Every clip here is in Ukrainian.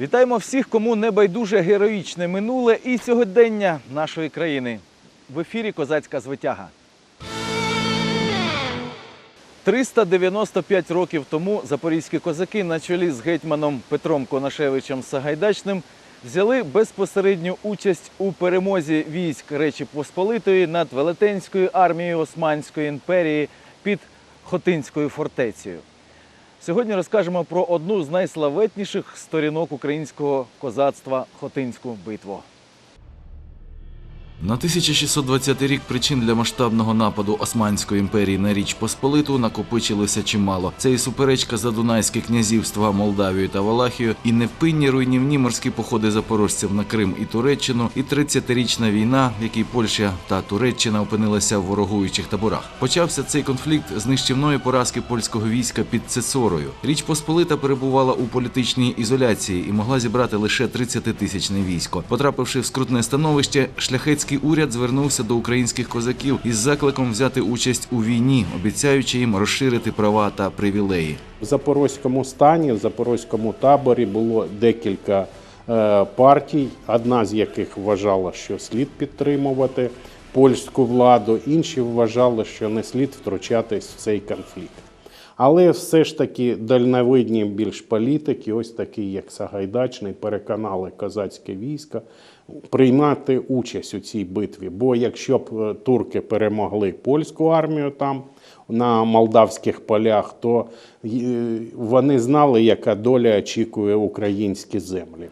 Вітаємо всіх, кому не байдуже героїчне минуле і сьогодення нашої країни. В ефірі Козацька звитяга. 395 років тому запорізькі козаки на чолі з гетьманом Петром Конашевичем Сагайдачним взяли безпосередню участь у перемозі військ Речі Посполитої над Велетенською армією Османської імперії під Хотинською фортецею. Сьогодні розкажемо про одну з найславетніших сторінок українського козацтва Хотинську битву. На 1620 рік причин для масштабного нападу Османської імперії на Річ Посполиту накопичилося чимало. Це і суперечка за Дунайське князівства Молдавію та Валахію, і невпинні руйнівні морські походи запорожців на Крим і Туреччину, і 30-річна війна, в якій Польща та Туреччина опинилися в ворогуючих таборах. Почався цей конфлікт з нищівної поразки польського війська під Цесорою. Річ Посполита перебувала у політичній ізоляції і могла зібрати лише 30-тисячне військо. Потрапивши в скрутне становище, шляхетський уряд звернувся до українських козаків із закликом взяти участь у війні, обіцяючи їм розширити права та привілеї. В Запорозькому стані, в Запорозькому таборі було декілька е, партій, одна з яких вважала, що слід підтримувати польську владу, інші вважали, що не слід втручатись в цей конфлікт. Але все ж таки дальновидні більш політики, ось такі як Сагайдачний, переконали козацьке військо приймати участь у цій битві. Бо якщо б е, турки перемогли польську армію там на молдавських полях, то е, вони знали, яка доля очікує українські землі.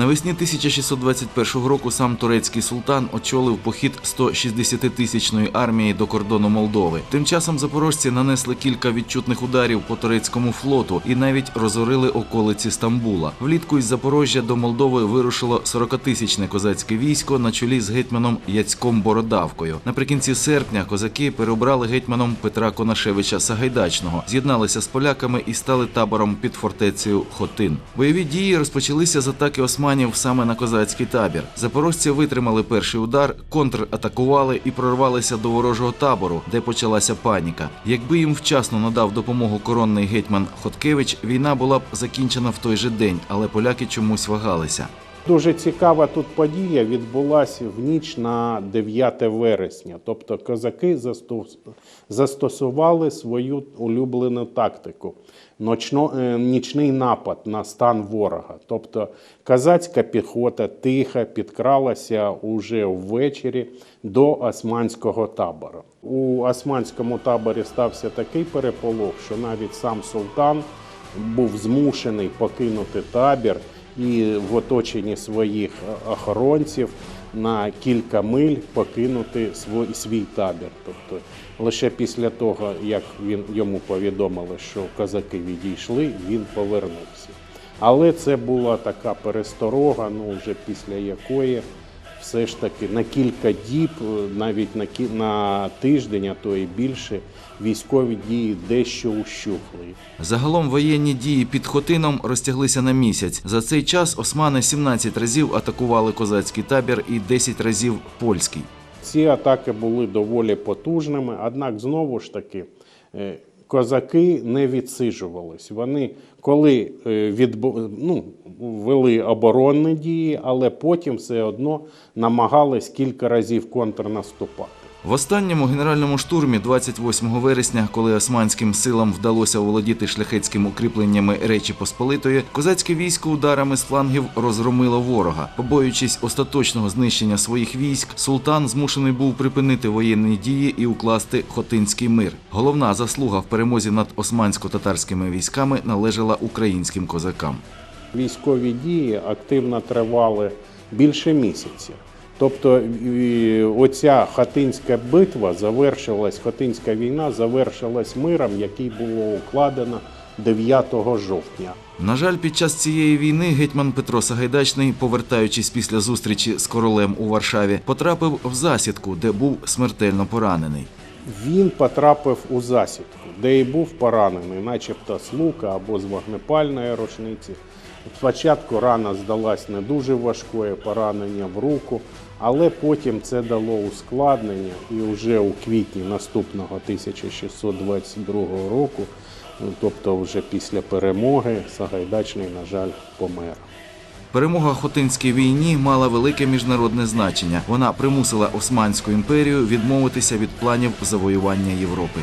Навесні 1621 року сам турецький султан очолив похід 160-тисячної армії до кордону Молдови. Тим часом запорожці нанесли кілька відчутних ударів по турецькому флоту і навіть розорили околиці Стамбула. Влітку із Запорожжя до Молдови вирушило 40-тисячне козацьке військо на чолі з гетьманом Яцьком Бородавкою. Наприкінці серпня козаки переобрали гетьманом Петра Конашевича Сагайдачного, з'єдналися з поляками і стали табором під фортецею Хотин. Бойові дії розпочалися з атаки османів саме на козацький табір. Запорожці витримали перший удар, контратакували і прорвалися до ворожого табору, де почалася паніка. Якби їм вчасно надав допомогу коронний гетьман Хоткевич, війна була б закінчена в той же день, але поляки чомусь вагалися. Дуже цікава тут подія відбулася в ніч на 9 вересня. Тобто козаки застос- застосували свою улюблену тактику ночно, е, нічний напад на стан ворога. Тобто козацька піхота тихо підкралася уже ввечері до османського табору. У османському таборі стався такий переполох, що навіть сам султан був змушений покинути табір і в оточенні своїх охоронців на кілька миль покинути свій, свій табір. Тобто лише після того, як він йому повідомили, що козаки відійшли, він повернувся. Але це була така пересторога, ну вже після якої все ж таки на кілька діб, навіть на, кі- на тиждень, а то і більше, військові дії дещо ущухли. Загалом воєнні дії під Хотином розтяглися на місяць. За цей час османи 17 разів атакували козацький табір і 10 разів польський. Ці атаки були доволі потужними, однак знову ж таки е, козаки не відсиджувались. Вони коли е, відбу... ну, вели оборонні дії, але потім все одно намагались кілька разів контрнаступати. В останньому генеральному штурмі 28 вересня, коли османським силам вдалося оволодіти шляхетськими укріпленнями Речі Посполитої, козацьке військо ударами з флангів розгромило ворога. Побоюючись остаточного знищення своїх військ, султан змушений був припинити воєнні дії і укласти Хотинський мир. Головна заслуга в перемозі над османсько-татарськими військами належала українським козакам. Військові дії активно тривали більше місяця. Тобто оця Хатинська битва завершилась, Хатинська війна завершилась миром, який було укладено 9 жовтня. На жаль, під час цієї війни гетьман Петро Сагайдачний, повертаючись після зустрічі з королем у Варшаві, потрапив в засідку, де був смертельно поранений. Він потрапив у засідку, де і був поранений, начебто з лука або з вогнепальної рушниці. Спочатку рана здалась не дуже важкою, поранення в руку, але потім це дало ускладнення, і вже у квітні наступного 1622 року, ну, тобто вже після перемоги, Сагайдачний, на жаль, помер. Перемога Хотинській війні мала велике міжнародне значення. Вона примусила Османську імперію відмовитися від планів завоювання Європи.